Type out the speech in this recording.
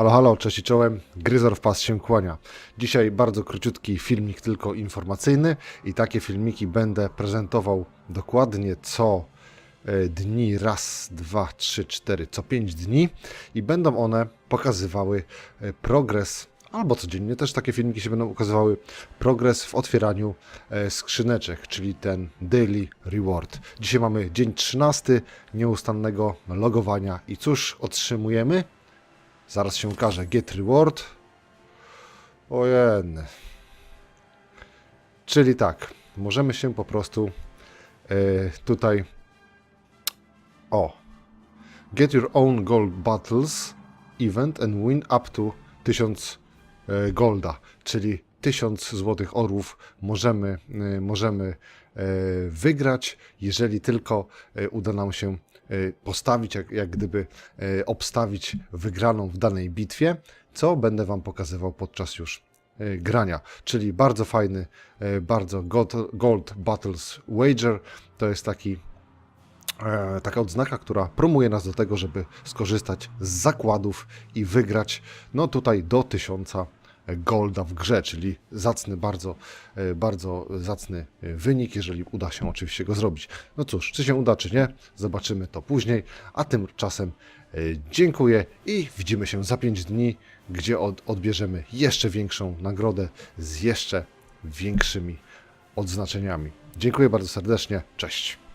Halo, halo, cześć i czołem, Gryzor w pas się kłania. Dzisiaj bardzo króciutki filmik, tylko informacyjny i takie filmiki będę prezentował dokładnie co e, dni, raz, dwa, trzy, cztery, co pięć dni i będą one pokazywały e, progres, albo codziennie też takie filmiki się będą ukazywały, progres w otwieraniu e, skrzyneczek, czyli ten daily reward. Dzisiaj mamy dzień 13 nieustannego logowania i cóż otrzymujemy? Zaraz się ukaże get reward. Ojen. Czyli tak, możemy się po prostu e, tutaj o get your own gold battles event and win up to 1000 e, golda, czyli 1000 złotych orłów możemy, e, możemy wygrać, jeżeli tylko uda nam się postawić, jak, jak gdyby e, obstawić wygraną w danej bitwie, co będę Wam pokazywał podczas już e, grania. Czyli bardzo fajny, e, bardzo gold, gold Battles Wager. To jest taki e, taka odznaka, która promuje nas do tego, żeby skorzystać z zakładów i wygrać no tutaj do 1000 golda w grze, czyli zacny, bardzo, e, bardzo zacny e, wynik, jeżeli uda się oczywiście go zrobić. No cóż, czy się uda, czy nie, zobaczymy to później, a tymczasem e, dziękuję i widzimy się za 5 dni, gdzie od, odbierzemy jeszcze większą nagrodę z jeszcze większymi odznaczeniami. Dziękuję bardzo serdecznie, cześć.